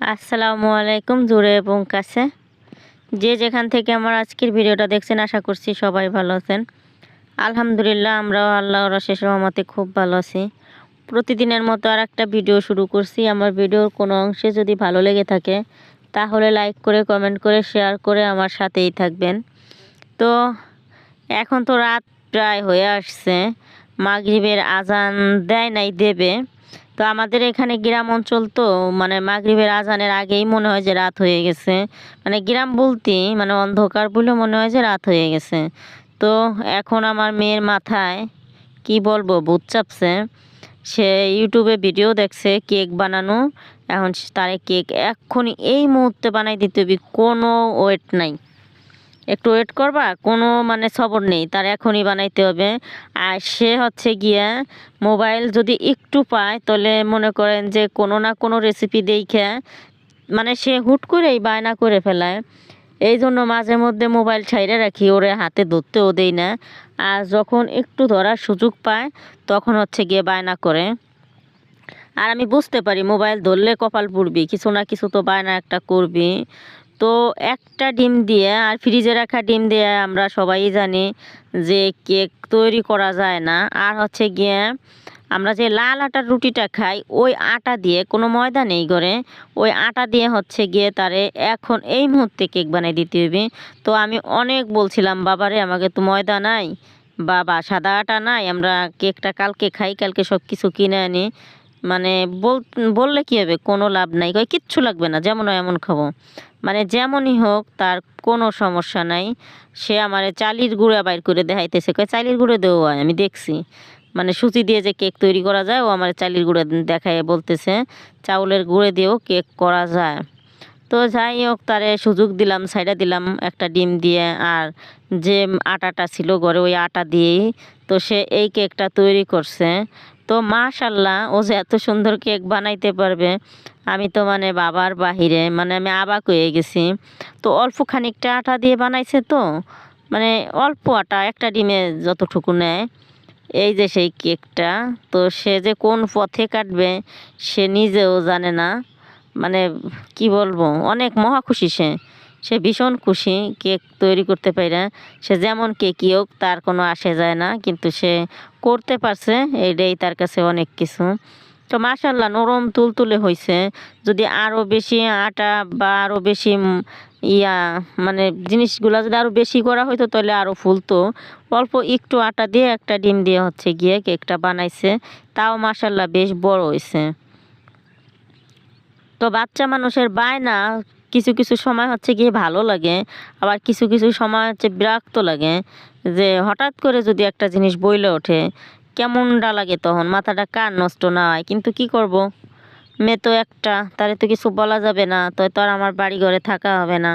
আসসালামু আলাইকুম জুড়ে এবং কাছে। যে যেখান থেকে আমার আজকের ভিডিওটা দেখছেন, আশা করছি সবাই ভালো আছেন। আলহামদুলিল্লাহ, আমরাও আল্লাহর শেষ রহমতে খুব ভালো আছি। প্রতিদিনের মতো আর একটা ভিডিও শুরু করছি। আমার ভিডিওর কোনো অংশে যদি ভালো লেগে থাকে, তাহলে লাইক করে, কমেন্ট করে, শেয়ার করে আমার সাথেই থাকবেন। তো, এখন তো রাত প্রায় হয়ে আসছে। মাগরিবের আজান দেয় নাই দেবে। তো আমাদের এখানে গ্রাম অঞ্চল তো মানে মাগরিবের আজানের আগেই মনে হয় যে রাত হয়ে গেছে। মানে গ্রাম বলতেই মানে অন্ধকার বলে মনে হয় যে রাত হয়ে গেছে। তো এখন আমার মেয়ের মাথায় কি বলব, ভূত চাপছে। সে ইউটিউবে ভিডিও দেখছে, কেক বানানো। এখন তারে কেক এক্ষুনি এই মুহূর্তে বানাই দিতে হবে, কোনো ওয়েট নাই। একটু ওয়েট করবা, কোনো মানে সবর নেই, তার এখনই বানাইতে হবে। আর সে হচ্ছে গিয়া মোবাইল যদি একটু পায়, তাহলে মনে করেন যে কোনো না কোনো রেসিপি দেখে মানে সে হুট করেই বায়না করে ফেলায়। এই জন্য মাঝে মধ্যে মোবাইল ছাইরে রাখি, ওরে হাতে ধরতেও দেই না। আর যখন একটু ধরার সুযোগ পায়, তখন হচ্ছে গিয়ে বায়না করে। আর আমি বুঝতে পারি মোবাইল ধরলে কপাল পুড়বি, কিছু না কিছু তো বায়না একটা করবি। তো একটা ডিম দিয়ে আর ফ্রিজে রাখা ডিম দিয়ে আমরা সবাই জানি যে কেক তৈরি করা যায় না। আর হচ্ছে গিয়ে আমরা যে লাল আটার রুটিটা খাই, ওই আটা দিয়ে, কোনো ময়দা নেই করে ওই আটা দিয়ে হচ্ছে গিয়ে তারে এখন এই মুহূর্তে কেক বানিয়ে দিতে হবে তো আমি অনেক বলছিলাম, বাবারে, আমাকে তো ময়দা নাই, বাবা, সাদা আটা নাই, আমরা কেকটা কালকে খাই, কালকে সব কিছু কিনে আনি। মানে বল, বললে কী হবে? কোনো লাভ নাই। কয়, কিচ্ছু লাগবে না, যেমন এমন খাব। মানে যেমনই হোক, তার কোনো সমস্যা নাই। সে আমার চালির গুঁড়া বাইর করে দেখাইতেছে। কয়, চালির গুঁড়ো দেওয়া আমি দেখছি। মানে সুচি দিয়ে যে কেক তৈরি করা যায়, ও আমার চালির গুঁড়ো দেখায় বলতেছে, চাউলের গুঁড়ে দিয়েও কেক করা যায়। তো যাই হোক, তারে সুযোগ দিলাম সাইডা দিলাম একটা ডিম দিয়ে। আর যে আটাটা ছিল ঘরে, ওই আটা দিয়েই তো সে এই কেকটা তৈরি করছে। তো মাশাল্লাহ, ও যে এত সুন্দর কেক বানাইতে পারবে। আমি তো মানে বাবার বাহিরে মানে আমি আবাক হয়ে গেছি। তো অল্প খানিকটা আটা দিয়ে বানাইছে তো মানে অল্প আটা, একটা ডিমে যতটুকু নেয়। এই যে সেই কেকটা, তো সে যে কোন পথে কাটবে, সে নিজেও জানে না। মানে কি বলব, অনেক মহা খুশি সে। সে ভীষণ খুশি কেক তৈরি করতে পারে। সে যেমন কেকই হোক, তার কোনো আসে যায় না। কিন্তু সে করতে পারছে, এটাই তার কাছে অনেক কিছু। তো মাশাল্লাহ নরম তুলতুলে হয়েছে যদি আরও বেশি আটা বা আরও বেশি ইয়া মানে জিনিসগুলো যদি আরও বেশি করা হইতো তাহলে আরও ফুলতো। অল্প একটু আটা দিয়ে একটা ডিম দিয়ে হচ্ছে গিয়ে কেকটা বানাইছে। তাও মাশাল্লাহ বেশ বড় হয়েছে তো বাচ্চা মানুষের বায়না কিছু কিছু সময় হচ্ছে গিয়ে ভালো লাগে, আবার কিছু কিছু সময় হচ্ছে বিরক্ত লাগে, যে হঠাৎ করে যদি একটা জিনিস বইলে ওঠে, কেমনটা লাগে তখন? মাথাটা কার নষ্ট না হয়? কিন্তু কি করব? মেয়ে তো একটা তারে তো কিছু বলা যাবে না, তো তো আর আমার বাড়ি ঘরে থাকা হবে না।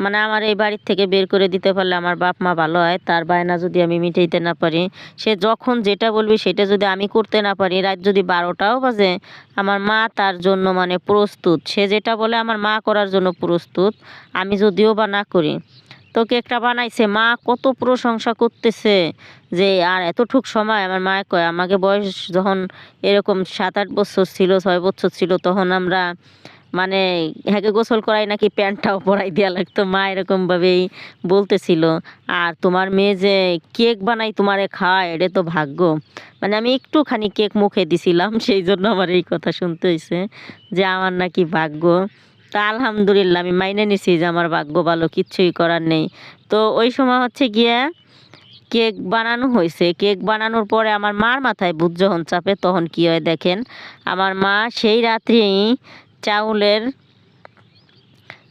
মানে আমার এই বাড়ির থেকে বের করে দিতে পারলে আমার বাপ মা ভালো হয়, তার বায়না যদি আমি মিটাইতে না পারি, সে যখন যেটা বলবি সেটা যদি আমি করতে না পারি, রাত যদি বারোটাও বাজে, আমার মা তার জন্য মানে প্রস্তুত। সে যেটা বলে আমার মা করার জন্য প্রস্তুত, আমি যদিও বা না করি। তো কেকটা বানাইছে, মা কত প্রশংসা করতেছে যে, আর এতটুক সময়? আমার মা কয়, আমাকে বয়স যখন এরকম সাত আট বছর ছিল, ছয় বছর ছিল, তখন আমরা মানে হ্যাকে গোসল করাই নাকি প্যান্টটাও পরাই দেওয়া লাগতো। মা এরকমভাবেই বলতেছিল, আর তোমার মেয়ে যে কেক বানাই তোমারে খাওয়ায় এটা তো ভাগ্য। মানে আমি একটুখানি কেক মুখে দিছিলাম, সেই জন্য আমার এই কথা শুনতে হয়েছে যে আমার নাকি ভাগ্য। তা আলহামদুলিল্লাহ, আমি মাইনে নিছি যে আমার ভাগ্য ভালো, কিচ্ছুই করার নেই। তো ওই সময় হচ্ছে গিয়ে কেক বানানো হয়েছে কেক বানানোর পরে আমার মার মাথায় বুধ যখন চাপে, তখন কী হয় দেখেন, আমার মা সেই রাত্রেই চাউলের,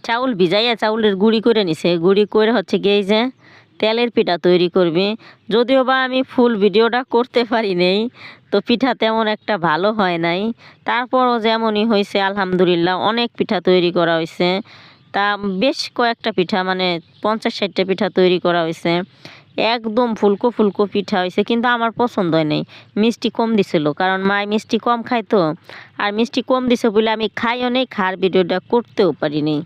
চাউল ভিজাইয়া চাউলের গুঁড়ি করে নিছে। গুঁড়ি করে হচ্ছে গিয়ে যে তেলের পিঠা তৈরি করবি। যদিও বা আমি ফুল ভিডিওটা করতে পারি নেই, তো পিঠা তেমন একটা ভালো হয় নাই। তারপরও যেমনই হয়েছে আলহামদুলিল্লাহ অনেক পিঠা তৈরি করা হয়েছে তা বেশ কয়েকটা পিঠা মানে পঞ্চাশ ষাটটা পিঠা তৈরি করা হয়েছে একদম ফুলকো ফুলকো পিঠা হয়েছে, কিন্তু আমার পছন্দ হয় নাই। মিষ্টি কম দিছিল, কারণ মায় মিষ্টি কম খায় তো আর মিষ্টি কম দিছে বলে আমি খাইও নেই খার ভিডিওটা করতেও পারিনি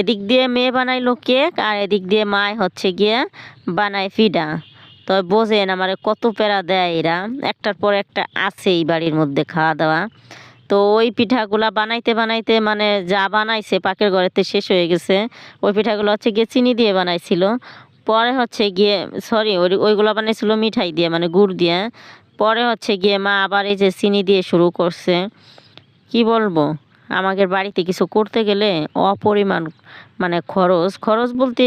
এদিক দিয়ে মেয়ে বানাইলো কেক, আর এদিক দিয়ে মায় হচ্ছে গিয়ে বানায় ফিডা তো বোঝেন আমার কত প্যারা দেয় এরা। একটার পর একটা আছে এই বাড়ির মধ্যে খাওয়া দাওয়া তো ওই পিঠাগুলা বানাইতে বানাইতে মানে যা বানাইছে পাকের ঘরেতে শেষ হয়ে গেছে। ওই পিঠাগুলো হচ্ছে গিয়ে চিনি দিয়ে বানাইছিল। পরে হচ্ছে গিয়ে সরি ওই, ওইগুলো বানাইছিল মিঠাই দিয়ে মানে গুড় দিয়ে পরে হচ্ছে গিয়ে মা আবার এই যে চিনি দিয়ে শুরু করছে। কি বলব? আমাদের বাড়িতে কিছু করতে গেলে অপরিমাণ মানে খরচ। খরচ বলতে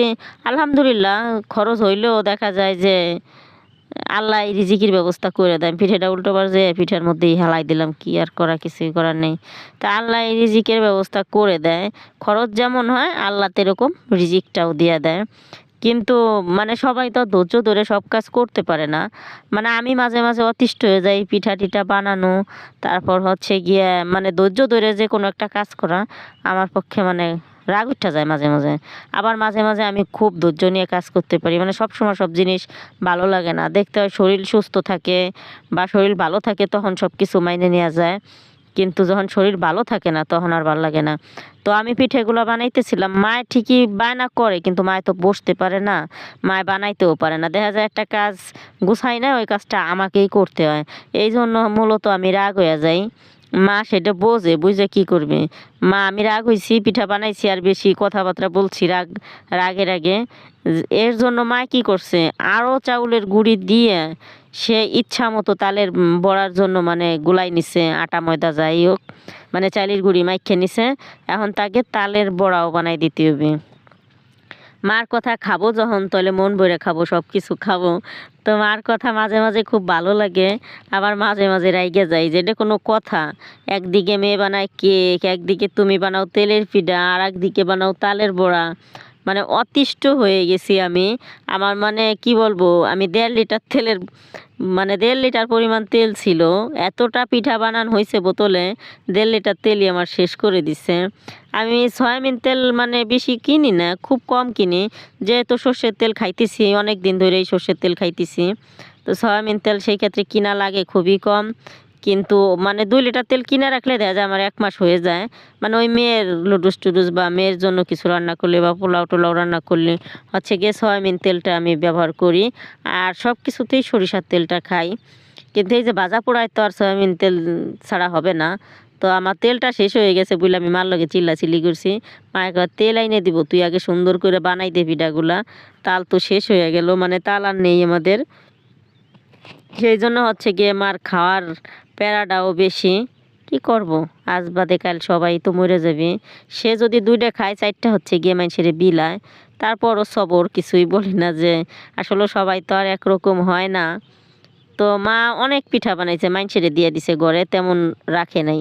আলহামদুলিল্লাহ, খরচ হইলেও দেখা যায় যে আল্লাহ রিজিকির ব্যবস্থা করে দেন। পিঠেটা উল্টোবার যে পিঠার মধ্যেই হেলাই দিলাম, কি আর করা, কিছুই করার নেই। তা আল্লাহ রিজিকের ব্যবস্থা করে দেয়। খরচ যেমন হয়, আল্লাহ এরকম রিজিকটাও দিয়ে দেয়। কিন্তু মানে সবাই তো ধৈর্য ধরে সব কাজ করতে পারে না। মানে আমি মাঝে মাঝে অতিষ্ঠ হয়ে যাই, পিঠা টিঠা বানানো, তারপর হচ্ছে গিয়ে মানে ধৈর্য ধরে যে কোনো একটা কাজ করা, আমার পক্ষে মানে রাগ উঠা যায় মাঝে মাঝে। আবার মাঝে মাঝে আমি খুব ধৈর্য নিয়ে কাজ করতে পারি। মানে সব সময় সব জিনিস ভালো লাগে না। দেখতে হয় শরীর সুস্থ থাকে বা শরীর ভালো থাকে, তখন সব কিছু মাইনে নেওয়া যায়। কিন্তু যখন শরীর ভালো থাকে না, তখন আর ভালো লাগে না। তো আমি পিঠেগুলো বানাইতেছিলাম মায় ঠিকই বায়না করে, কিন্তু মায় তো বসতে পারে না, মায় বানাইতেও পারে না। দেখা যায় একটা কাজ গুছাই না, ওই কাজটা আমাকেই করতে হয়। এই জন্য মূলত আমি রাগ হয়ে যাই। মা সেটা বোঝে, বুঝে কি করবে? মা, আমি রাগ হয়েছি পিঠা বানাইছি আর বেশি কথাবার্তা বলছি রাগ রাগের আগে এর জন্য মা কি করছে? আরও চাউলের গুঁড়ি দিয়ে সে ইচ্ছা মতো তালের বড়ার জন্য মানে গুলাই নিছে, আটা, ময়দা, যাই হোক মানে চালের গুঁড়ি মাইখে নিছে। এখন তাকে তালের বড়াও বানাই দিতে হবে। মার কথা খাব যখন, তাহলে মন ভরে খাব সব কিছু খাব। তো মার কথা মাঝে মাঝে খুব ভালো লাগে, আবার মাঝে মাঝে রাইগে যাই যেটা কোনো কথা। একদিকে মেয়ে বানায় কেক, একদিকে তুমি বানাও তেলের পিঠা আর একদিকে বানাও তালের বড়া। মানে অতিষ্ঠ হয়ে গেছি আমি। আমার মানে কি বলব, আমি দেড় লিটার তেলের মানে দেড় লিটার পরিমাণ তেল ছিল। এতটা পিঠা বানান হয়েছে বোতলে, দেড় লিটার তেলই আমার শেষ করে দিছে। আমি সয়াবিন তেল মানে বেশি কিনি না, খুব কম কিনি। যেহেতু সর্ষের তেল খাইতেছি অনেক দিন ধরেই সর্ষের তেল খাইতেছি। তো সয়াবিন তেল সেই ক্ষেত্রে কিনা লাগে খুবই কম। কিন্তু মানে দুই লিটার তেল কিনে রাখলে দেখা যায় আমার এক মাস হয়ে যায়। মানে ওই মেয়ের লুডুস টুডুস বা মেয়ের জন্য কিছু রান্না করলে বা পোলাও টোলাও রান্না করলে হচ্ছে গিয়ে সয়াবিন তেলটা আমি ব্যবহার করি আর সব কিছুতেই সরিষার তেলটা খাই। কিন্তু এই যে ভাজা পোড়ায় তো আর সয়াবিন তেল ছাড়া হবে না। তো আমার তেলটা শেষ হয়ে গেছে বলে আমি মার লগে চিল্লা চিল্লি করছি। মায়ের কয়, তেল আইনে দিব তুই আগে সুন্দর করে বানাই দে পিঠাগুলা। তাল তো শেষ হয়ে গেল মানে তাল আর নেই আমাদের। সেই জন্য হচ্ছে গিয়ে মার খাওয়ার প্যারাটাও বেশি। কি করব? আজ বাদে কাল সবাই তো মরে যাবে। সে যদি দুইটা খায়, চারটা হচ্ছে গিয়ে মানুষের বিলায়। তারপরও সবর কিছুই বলি না যে, আসলে সবাই তো আর একরকম হয় না। তো মা অনেক পিঠা বানাইছে, মানুষের দিয়ে দিছে ঘরে, তেমন রাখে নাই।